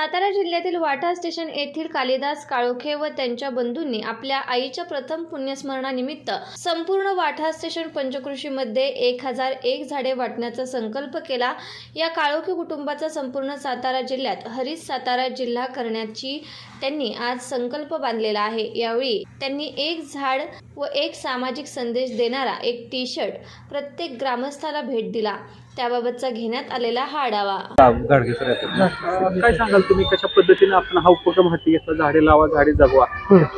सातारा जिल्ह्यातील वाठा स्टेशन येथील कालिदास काळोखे व त्यांच्या बंधूंनी आपल्या आईच्या प्रथम पुण्यस्मरणानिमित्त संपूर्ण वाठा स्टेशन पंचकृषीमध्ये एक हजार एक झाडे वाटण्याचा संकल्प केला. या काळोखे कुटुंबाचा संपूर्ण सातारा जिल्ह्यात हरित सातारा जिल्हा करण्याची त्यांनी आज संकल्प बांधलेला आहे. यावेळी त्यांनी एक झाड व एक सामाजिक संदेश देणारा एक टी शर्ट प्रत्येक ग्रामस्थाला भेट दिला. त्याबाबतचा घेण्यात आलेला हा आढावा. काय सांगाल तुम्ही? कशा पद्धतीने आपण हा उपक्रम हाती घेतला? झाडे लावा झाडे जगवा.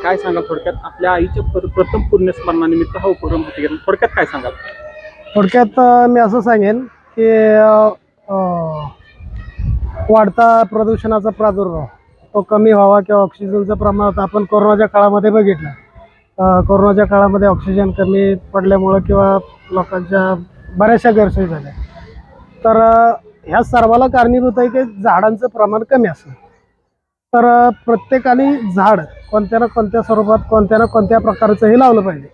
काय सांगाल थोडक्यात? आपल्या आईच्या प्र- प्रथम पुण्यस्मरणानिमित्त हा उपक्रम हाती घेतला. थोडक्यात काय सांगाल? थोडक्यात अ, मी असं सांगेन की अ, अ, वाढता प्रदूषणाचा प्रादुर्भाव तो कमी व्हावा किंवा ऑक्सिजनचं प्रमाण आता आपण कोरोनाच्या काळामध्ये बघितलं. अ, कोरोनाच्या काळामध्ये ऑक्सिजन कमी पडल्यामुळं किंवा लोकांच्या बऱ्याचशा गैरसोयी झाल्या. तर ह्या सर्वाला कारणीभूत आहे की झाडांचं प्रमाण कमी असणं. तर प्रत्येकाने झाड कोणत्या ना कोणत्या स्वरूपात कोणत्या ना कोणत्या प्रकारचं हे लावलं पाहिजे.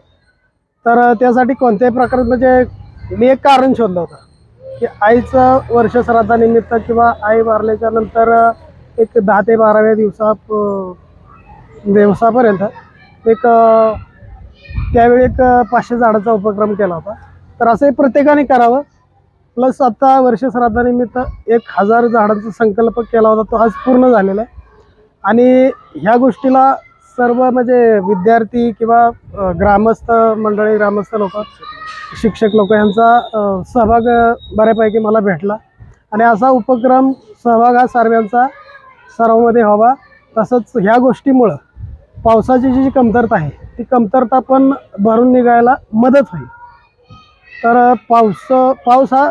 तर त्यासाठी कोणत्याही प्रकारे म्हणजे मी एक कारण शोधलं होतं की आईचं वर्षश्राद्धानिमित्त किंवा आई मारल्याच्या नंतर एक दहा ते बाराव्या दिवसा दिवसापर्यंत एक त्यावेळी एक पाचशे झाडाचा उपक्रम केला होता. तर असंही प्रत्येकाने करावं. प्लस आता वर्षश्राद्धानिमित्त एक हजार झाडांचा संकल्प केला होता तो आज पूर्ण झालेला आहे. आणि ह्या गोष्टीला सर्व म्हणजे विद्यार्थी किंवा ग्रामस्थ मंडळी ग्रामस्थ लोक शिक्षक लोक यांचा सहभाग बऱ्यापैकी मला भेटला. आणि असा उपक्रम सहभाग हा सर्वांचा सर्वांमध्ये व्हावा तसंच ह्या गोष्टीमुळं पावसाची जी जी कमतरता आहे ती कमतरता पण भरून निघायला मदत होईल. तर अ, पाऊस पाऊस हा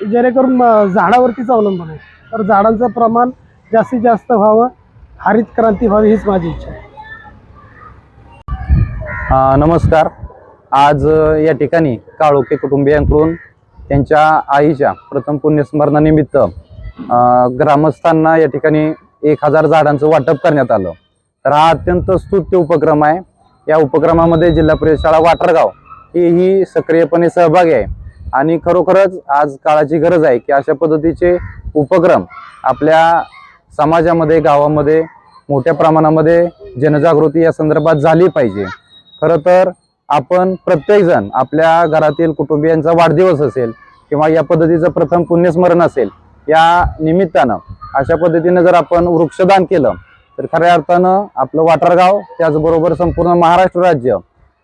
जेणेकरून झाडावरतीच अवलंबून आहे. तर झाडांचं प्रमाण जास्तीत जास्त व्हावं हरित क्रांती व्हावी हीच माझी इच्छा आहे. नमस्कार. आज या ठिकाणी काळोखे कुटुंबियांकडून त्यांच्या आईच्या प्रथम पुण्यस्मरणानिमित्त ग्रामस्थांना या ठिकाणी एक हजार झाडांचं वाटप करण्यात आलं. तर हा अत्यंत स्तुत्य उपक्रम आहे. या उपक्रमामध्ये जिल्हा परिषद शाळा वाटरगाव ही ही सक्रियपणे सहभागी आहे. आणि खरोखरच आज काळाची गरज आहे की अशा पद्धतीचे उपक्रम आपल्या समाजामध्ये गावामध्ये मोठ्या प्रमाणामध्ये जनजागृती या संदर्भात झाली पाहिजे. खरं तर आपण प्रत्येकजण आपल्या घरातील कुटुंबियांचा वाढदिवस असेल किंवा या पद्धतीचं प्रथम पुण्यस्मरण असेल या निमित्तानं अशा पद्धतीनं जर आपण वृक्षदान केलं तर खऱ्या अर्थानं आपलं वाटरगाव त्याचबरोबर संपूर्ण महाराष्ट्र राज्य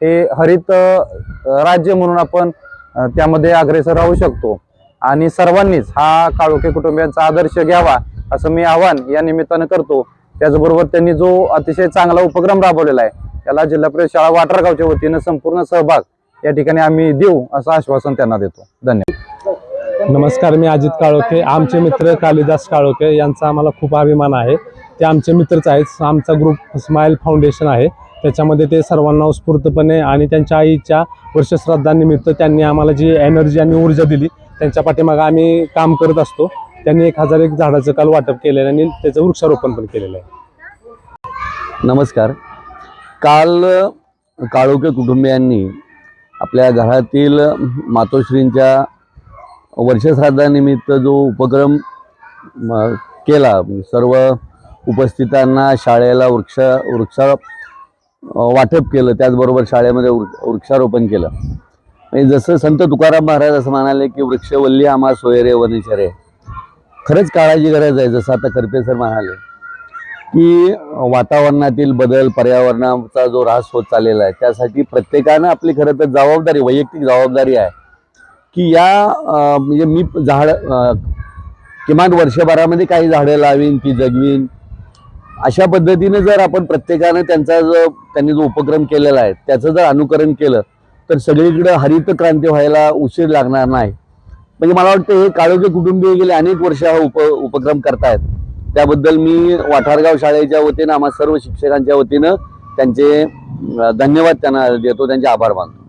हे हरित राज्य म्हणून आपण त्यामध्ये अग्रेसर राहू शकतो. आणि सर्वांनीच हा काळोखे कुटुंबियांचा आदर्श घ्यावा असं मी आवाहन या निमित्तानं करतो. त्याचबरोबर त्यांनी जो अतिशय चांगला उपक्रम राबवलेला आहे त्याला जिल्हा परिषद शाळा वाटरगावच्या वतीनं संपूर्ण सहभाग या ठिकाणी आम्ही देऊ असं आश्वासन त्यांना देतो. धन्यवाद. नमस्कार मी अजित काळोखे. आमचे मित्र कालिदास काळोखे यांचा आम्हाला खूप अभिमान आहे. ते आमचे मित्रच आहेत. आमचा ग्रुप स्माईल फाउंडेशन आहे. त्याच्यामध्ये ते सर्वांना उत्स्फूर्तपणे आणि त्यांच्या आईच्या वर्षश्राद्धानिमित्त त्यांनी आम्हाला जी एनर्जी आणि ऊर्जा दिली त्यांच्या पाठीमागं आम्ही काम करत असतो. त्यांनी एक हजार एक झाडाचं काल वाटप केलेलं आहे आणि त्याचं वृक्षारोपण पण केलेलं आहे. नमस्कार. काल काळोखे कुटुंबियांनी आपल्या घरातील मातोश्रींच्या वर्षश्राद्धानिमित्त जो उपक्रम केला म्हणजे सर्व उपस्थितांना शाळेला वृक्ष वृक्षा वाटप केलं त्याचबरोबर शाळेमध्ये वृक्षारोपण केलं. म्हणजे जसं संत तुकाराम महाराज असं म्हणाले की वृक्षवल्ली आम्हा सोयरे वनेचरे खरंच काळाची गरज आहे जसं आता करपे सर म्हणाले की वातावरणातील बदल पर्यावरणाचा जो ऱ्हास होत चाललेला आहे त्यासाठी प्रत्येकानं आपली खरं तर जबाबदारी वैयक्तिक जबाबदारी आहे की या म्हणजे मी झाड किमान वर्षभरामध्ये काही झाडं लावीन ती जगवीन अशा पद्धतीने जर आपण प्रत्येकानं त्यांचा जो त्यांनी जो उपक्रम केलेला आहे त्याचं जर अनुकरण केलं तर सगळीकडे हरित क्रांती व्हायला उशीर लागणार नाही. म्हणजे मला वाटतं हे काळोखे कुटुंबीय गेले अनेक वर्ष हा उप उपक्रम करतायत. त्याबद्दल मी वाठारगाव शाळेच्या वतीनं आम्हा सर्व शिक्षकांच्या वतीनं त्यांचे धन्यवाद त्यांना देतो त्यांचे आभार मानतो.